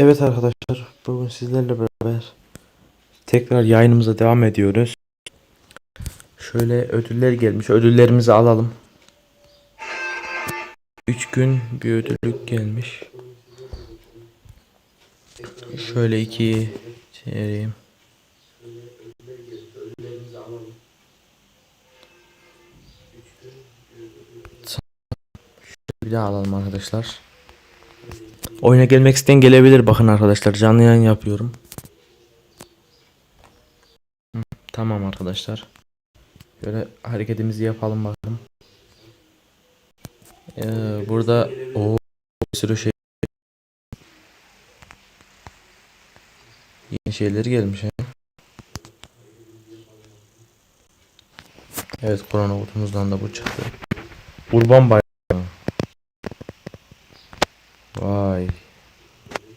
Evet arkadaşlar, bugün sizlerle beraber tekrar yayınımıza devam ediyoruz. Şöyle ödüller gelmiş, ödüllerimizi alalım. 3 gün bir ödüllük gelmiş. Şöyle iki çevireyim. Bir daha alalım arkadaşlar. Oyuna gelmek isteyen gelebilir bakın arkadaşlar canlı yayın yapıyorum. Tamam arkadaşlar. Şöyle hareketimizi yapalım bakalım. Ee, burada o bir sürü şey yeni şeyler gelmiş. He. Evet korona kutumuzdan da bu çıktı. Kurban bayramı. Vay.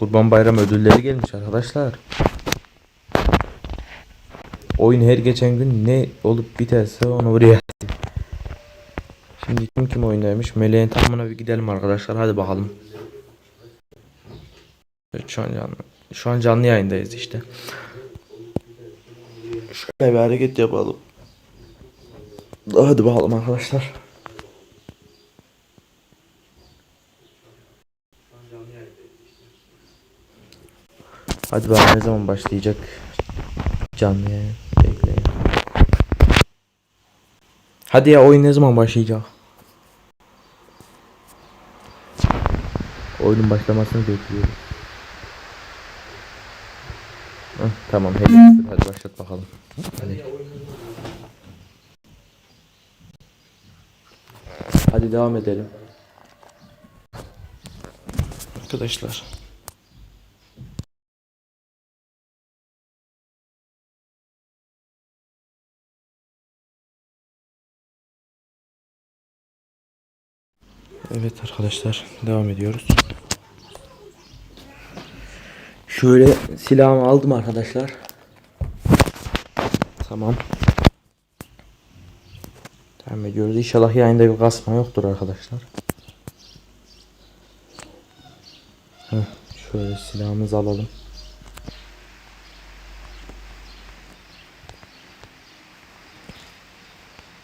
Kurban bayramı ödülleri gelmiş arkadaşlar. Oyun her geçen gün ne olup biterse onu buraya Şimdi kim kim oyundaymış? Meleğin tamamına bir gidelim arkadaşlar. Hadi bakalım. Evet, şu an canlı, şu an canlı yayındayız işte. Şöyle bir hareket yapalım. Hadi bakalım arkadaşlar. Hadi bakalım ne zaman başlayacak canlı yayın. Bekleyin. Hadi ya oyun ne zaman başlayacak? Oyunun başlamasını bekliyoruz. Heh, tamam hadi, hadi başlat bakalım. Hadi. Hadi devam edelim. Arkadaşlar. Evet arkadaşlar devam ediyoruz. Şöyle silahımı aldım arkadaşlar. Tamam. Devam ediyoruz. İnşallah yayında bir kasma yoktur arkadaşlar. Heh, şöyle silahımızı alalım.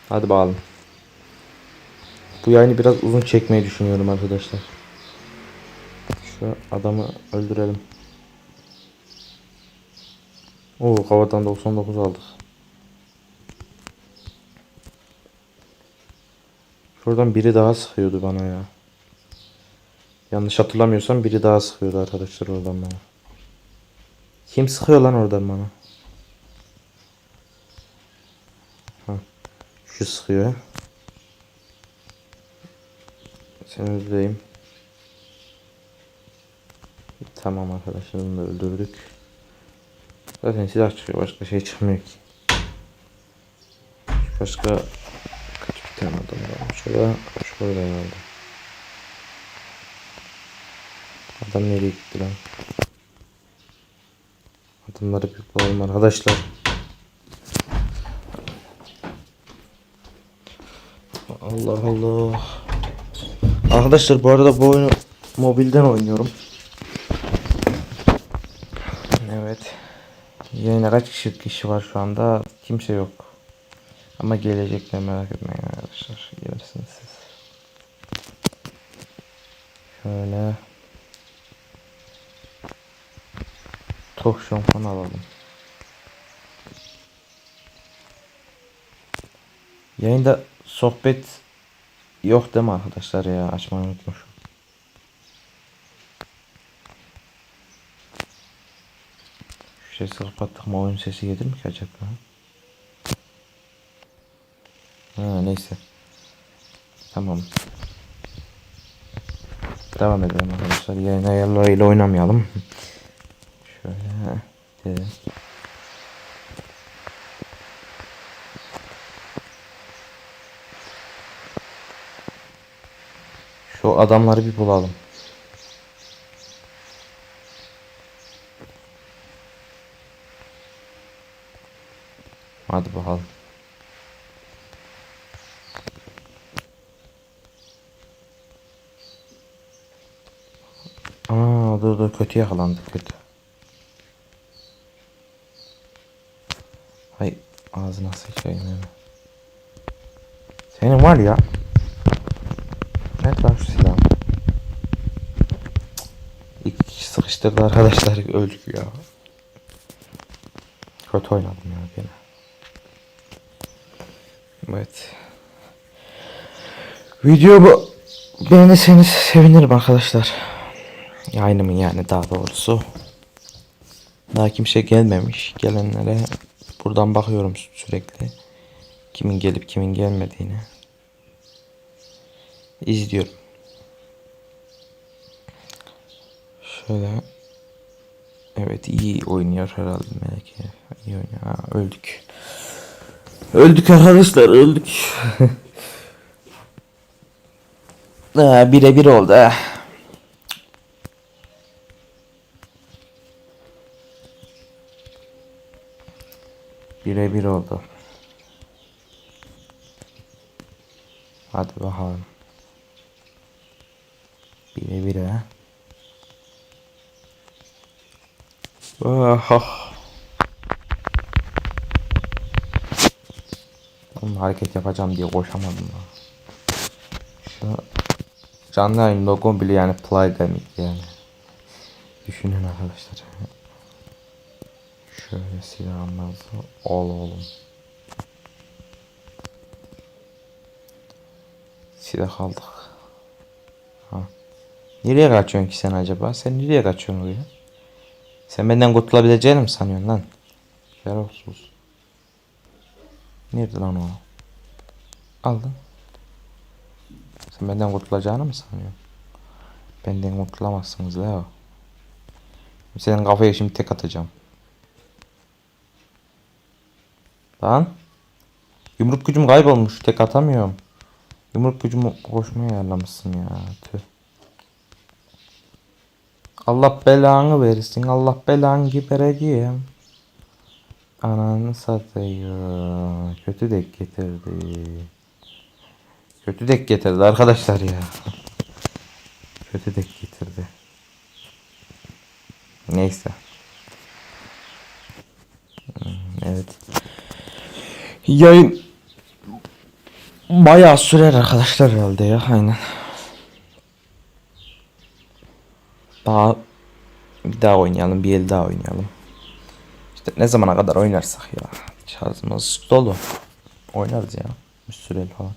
Hadi bakalım. Bu yayını biraz uzun çekmeyi düşünüyorum arkadaşlar. Şu adamı öldürelim. Oo havadan 99 aldık. Şuradan biri daha sıkıyordu bana ya. Yanlış hatırlamıyorsam biri daha sıkıyordu arkadaşlar oradan bana. Kim sıkıyor lan oradan bana? Ha. Şu sıkıyor. Seni öldüreyim. Tamam arkadaşlar bunu da öldürdük. Zaten silah çıkıyor başka şey çıkmıyor ki. Başka kötü bir tane adam var. Şurada şurada herhalde. Adam nereye gitti lan? Adamları bir bulalım arkadaşlar. Allah Allah. Arkadaşlar bu arada bu oyunu mobilden oynuyorum. Evet. Yayına kaç kişi, kişi var şu anda? Kimse yok. Ama gelecekler merak etmeyin arkadaşlar. Gelirsiniz siz. Şöyle. Talk falan alalım. Yayında sohbet yok değil mi arkadaşlar ya? Açmayı unutmuşum. Şu sesi kapattık mı oyun sesi gelir mi ki acaba? Ha neyse. Tamam. Devam edelim arkadaşlar. Yayın ayarlarıyla oynamayalım. Şöyle. Dedim. Şu adamları bir bulalım. Hadi bakalım. Aa dur dur kötü yakalandık kötü. Hay ağzına sıçayım hemen. Senin var ya. Nerede lan şu silah? İki kişi sıkıştırdı arkadaşlar öldük ya. Kötü oynadım ya gene. Evet. Video bu. Beğenirseniz sevinirim arkadaşlar. Yayınımın yani daha doğrusu. Daha kimse gelmemiş. Gelenlere buradan bakıyorum sü- sürekli. Kimin gelip kimin gelmediğini. İzliyorum. Şöyle. Evet iyi oynuyor herhalde Melek. İyi oynuyor. Ha, öldük. Öldük arkadaşlar öldük. Ha, birebir oldu ha. Birebir oldu. Hadi bakalım. Birebir ha. Ah. Oğlum hareket yapacağım diye koşamadım ya. Şu canlı yayın logom bile yani play demek yani. Düşünün arkadaşlar. Şöyle silahımızı al oğlum. Silah aldık. Ha. Nereye kaçıyorsun ki sen acaba? Sen nereye kaçıyorsun oraya? Sen benden kurtulabileceğini mi sanıyorsun lan? Şerefsiz. Nerede lan o? Aldın. Sen benden kurtulacağını mı sanıyorsun? Benden kurtulamazsınız Leo. Senin kafaya şimdi tek atacağım. Lan. Yumruk gücüm kaybolmuş. Tek atamıyorum. Yumruk gücümü boşuna ayarlamışsın ya. Tüh. Allah belanı versin. Allah belanı gebereceğim. Ananı satayım. Kötü dek getirdi. Kötü dek getirdi arkadaşlar ya. Kötü dek getirdi. Neyse. Evet. Yayın bayağı sürer arkadaşlar herhalde ya aynen. Daha bir daha oynayalım, bir el daha oynayalım. İşte ne zamana kadar oynarsak ya. Şarjımız dolu. Oynarız ya. Bir süreli falan.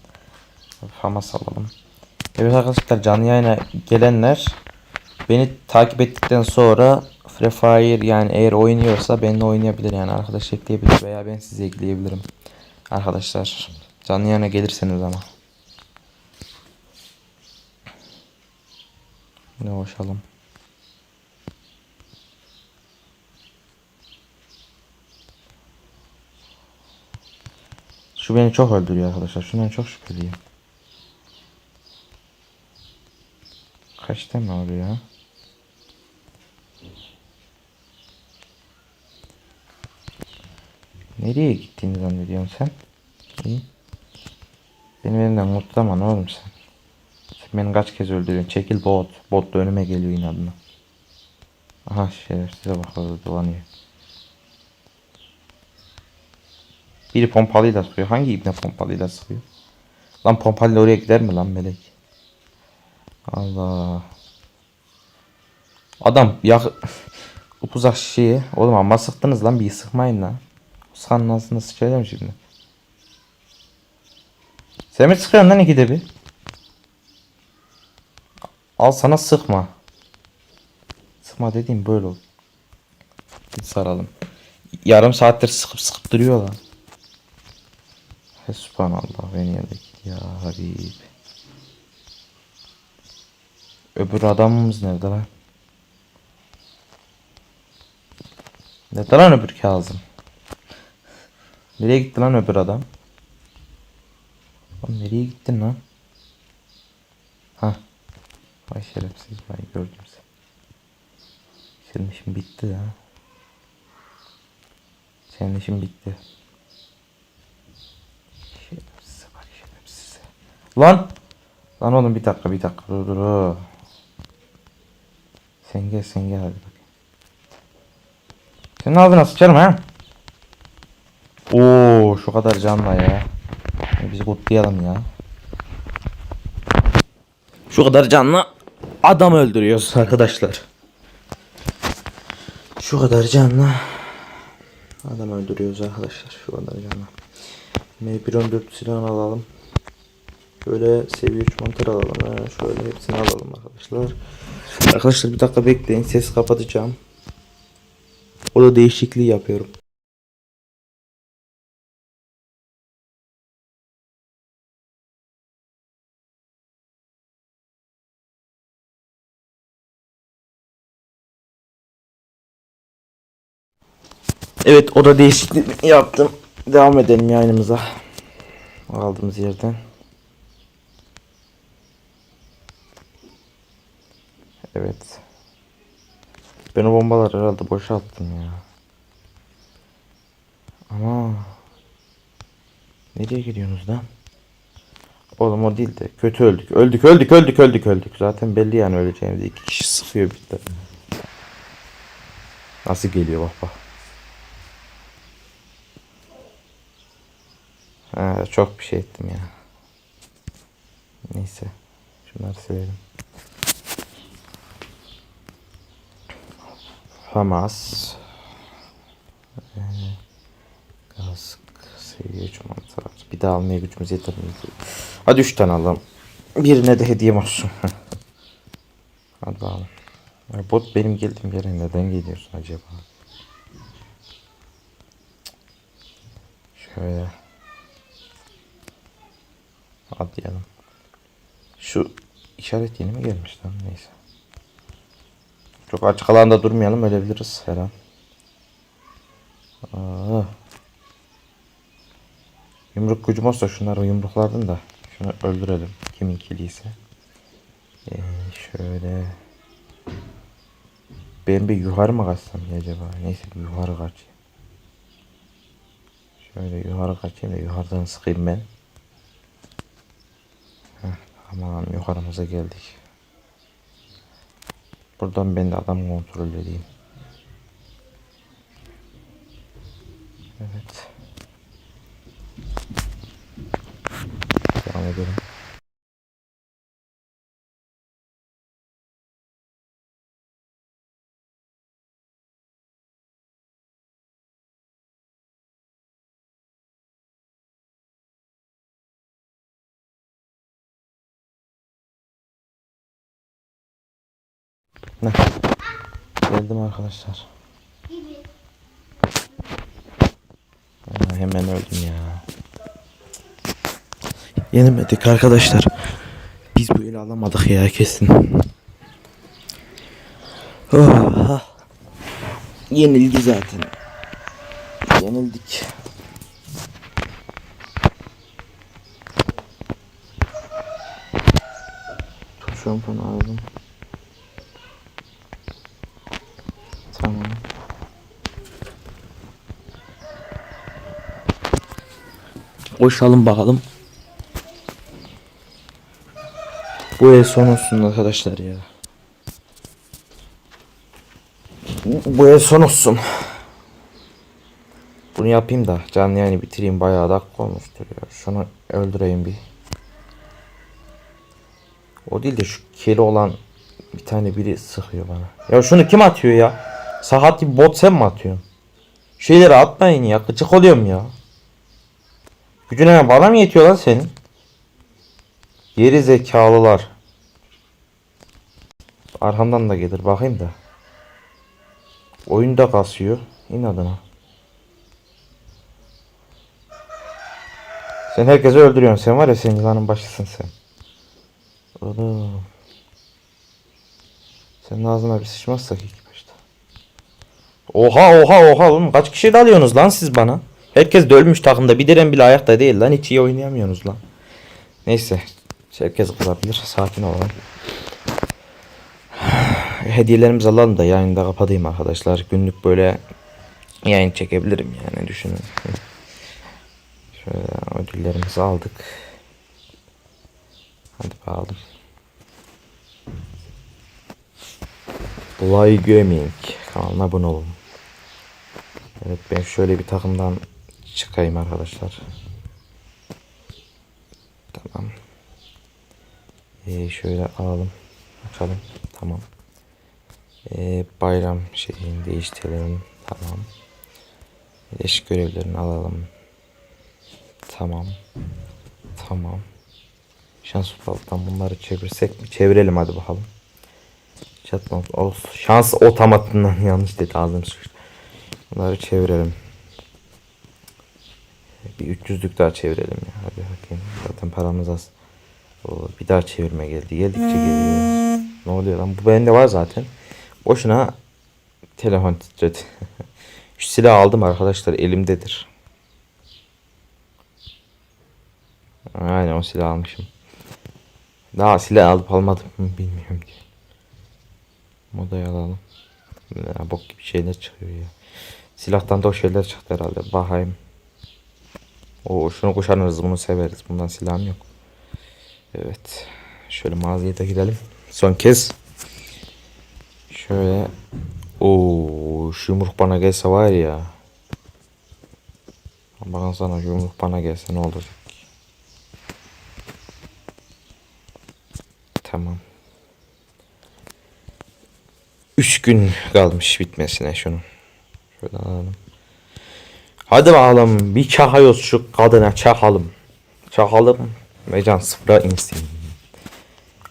Fama salalım. Evet arkadaşlar canlı yayına gelenler beni takip ettikten sonra Free Fire yani eğer oynuyorsa benimle oynayabilir yani arkadaş ekleyebilir veya ben sizi ekleyebilirim. Arkadaşlar canlı yayına gelirseniz ama. Ne hoşalım. Şu beni çok öldürüyor arkadaşlar. Şundan çok şüpheliyim. Kaç tane oluyor ya? Nereye gittiğini zannediyorsun sen? İyi. Benim elimden mutlama ne oğlum sen? Sen beni kaç kez öldürüyorsun? Çekil bot. Bot da önüme geliyor inadına. Aha şerefsize bak orada dolanıyor. Biri pompalıyla sıkıyor. Hangi ibne pompalıyla sıkıyor? Lan pompalıyla oraya gider mi lan melek? Allah. Adam yak upuzak şişeyi. Oğlum amma sıktınız lan bir sıkmayın lan. Sıkanın ağzına sıçacağım şimdi. Sen mi sıkıyorsun lan ikide bir? Al sana sıkma. Sıkma dediğim böyle. Git saralım. Yarım saattir sıkıp sıkıp duruyor lan. He subhanallah beni yedik ya Habib. Öbür adamımız nerede lan? Nerede lan öbür Kazım? Nereye gitti lan öbür adam? Lan nereye gittin lan? Ha. Vay şerefsiz vay gördüm seni. Senin işin bitti ya. Senin işin bitti. Şerefsiz bak şerefsiz. Lan! Lan oğlum bir dakika bir dakika dur dur. Sen gel sen gel hadi bakayım. Senin ağzına sıçarım ha. Oo şu kadar canla ya. Bizi kutlayalım ya. Şu kadar canlı adam öldürüyoruz arkadaşlar. Şu kadar canlı adam öldürüyoruz arkadaşlar. Şu kadar canlı. M114 silahını alalım. Şöyle seviye 3 mantar alalım. Şöyle hepsini alalım arkadaşlar. Arkadaşlar bir dakika bekleyin. Ses kapatacağım. O da değişikliği yapıyorum. Evet o da değişiklik yaptım. Devam edelim yayınımıza. Aldığımız yerden. Evet. Ben o bombaları herhalde boşalttım ya. Ama nereye gidiyorsunuz lan? Oğlum o değil de kötü öldük. Öldük öldük öldük öldük öldük. Zaten belli yani öleceğimiz. iki kişi sıkıyor de. Nasıl geliyor bak bak. Ha, çok bir şey ettim ya. Neyse. Şunları silelim. Hamas. Ee, Gaz seviye 3 mantar. Bir daha almaya gücümüz yeter mi? Hadi 3 tane alalım. Birine de hediyem olsun. Hadi bakalım. Bot benim geldiğim yere neden geliyorsun acaba? Şöyle. Atlayalım. Şu işaret yeni mi gelmiş lan neyse. Çok açık alanda durmayalım ölebiliriz her an. Aa. Yumruk gücüm olsa şunları yumruklardım da. Şunu öldürelim. Kimin kiliyse. Ee, şöyle. Ben bir yukarı mı kaçsam ya acaba? Neyse bir yukarı kaçayım. Şöyle yukarı kaçayım da yukarıdan sıkayım ben. Heh, tamam yukarımıza geldik. Buradan ben de adam kontrol edeyim. Evet. Devam edelim. Ne? Geldim arkadaşlar. Aa, hemen öldüm ya. Yenemedik arkadaşlar. Biz eli alamadık ya kesin. Oh. Yenildi zaten. Yenildik. Şampuan aldım. Tamam. Koşalım bakalım. Bu el son olsun arkadaşlar ya. Bu el son olsun. Bunu yapayım da canlı yayını bitireyim bayağı dakika olmuştur ya. Şunu öldüreyim bir. O değil de şu keli olan bir tane biri sıkıyor bana. Ya şunu kim atıyor ya? Sahat gibi bot sen mi atıyorsun? Şeyleri atmayın ya. Gıcık oluyorum ya. Gücüne bana mı yetiyor lan senin? Geri zekalılar. Arkamdan da gelir bakayım da. Oyunda kasıyor. İnadına. Sen herkesi öldürüyorsun. Sen var ya sen yılanın başısın sen. Oğlum. Senin ağzına bir sıçmazsak ilk başta. Oha oha oha oğlum kaç kişi dalıyorsunuz lan siz bana? Herkes de takımda bir diren bile ayakta değil lan hiç iyi oynayamıyorsunuz lan. Neyse herkes kızabilir sakin olalım. Hediyelerimizi alalım da yayında kapatayım arkadaşlar. Günlük böyle yayın çekebilirim yani düşünün. Şöyle ödüllerimizi aldık. Hadi bakalım. Fly Gaming kanalına abone olun. Evet ben şöyle bir takımdan çıkayım arkadaşlar. Tamam. Ee, şöyle alalım. Açalım. Tamam. Ee, bayram şeyini değiştirelim. Tamam. Eş görevlerini alalım. Tamam. Tamam. Şans alttan bunları çevirsek mi? Çevirelim hadi bakalım. Of. Şans otomatından yanlış dedi ağzım sıkıştı. Bunları çevirelim. Bir 300'lük daha çevirelim ya. Hadi bakayım. Zaten paramız az. Oo, bir daha çevirme geldi. Geldikçe geliyor. Ne oluyor lan? Bu bende var zaten. Boşuna telefon titredi. Şu silahı aldım arkadaşlar. Elimdedir. Aynen o silahı almışım. Daha silah alıp almadım mı bilmiyorum ki. Modayı alalım. Ya, bok gibi şeyler çıkıyor ya. Silahtan da o şeyler çıktı herhalde. Bakayım. O şunu kuşanırız bunu severiz. Bundan silahım yok. Evet. Şöyle mağazaya da gidelim. Son kez. Şöyle. Oo, şu yumruk bana gelse var ya. Bakın sana şu yumruk bana gelse ne olacak? Tamam. 3 gün kalmış bitmesine şunun. Şöyle alalım. Hadi bakalım bir çakıyoruz şu kadına çakalım. Çakalım ve can sıfıra insin.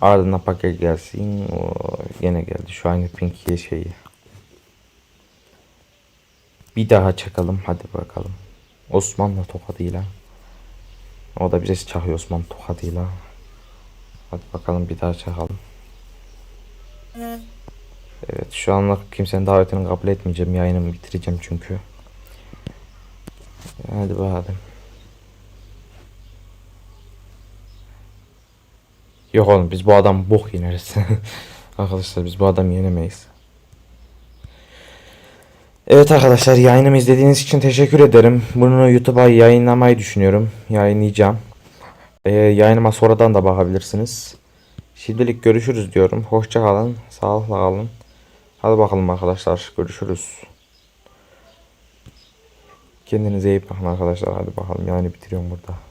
Ardından paket gelsin. O yine geldi şu aynı pinky şeyi. Bir daha çakalım hadi bakalım. Osmanlı tokadıyla. O da bize çakıyor Osmanlı tokadıyla. Hadi bakalım bir daha çakalım. Evet şu anlık kimsenin davetini kabul etmeyeceğim. Yayınımı bitireceğim çünkü. Hadi bakalım. Yok oğlum biz bu adam bok yeneriz. arkadaşlar biz bu adam yenemeyiz. Evet arkadaşlar yayınımı izlediğiniz için teşekkür ederim. Bunu YouTube'a yayınlamayı düşünüyorum. Yayınlayacağım. Ee, yayınıma sonradan da bakabilirsiniz. Şimdilik görüşürüz diyorum. Hoşça kalın. Sağlıkla kalın. Hadi bakalım arkadaşlar. Görüşürüz. Kendinize iyi bakın arkadaşlar. Hadi bakalım. Yani bitiriyorum burada.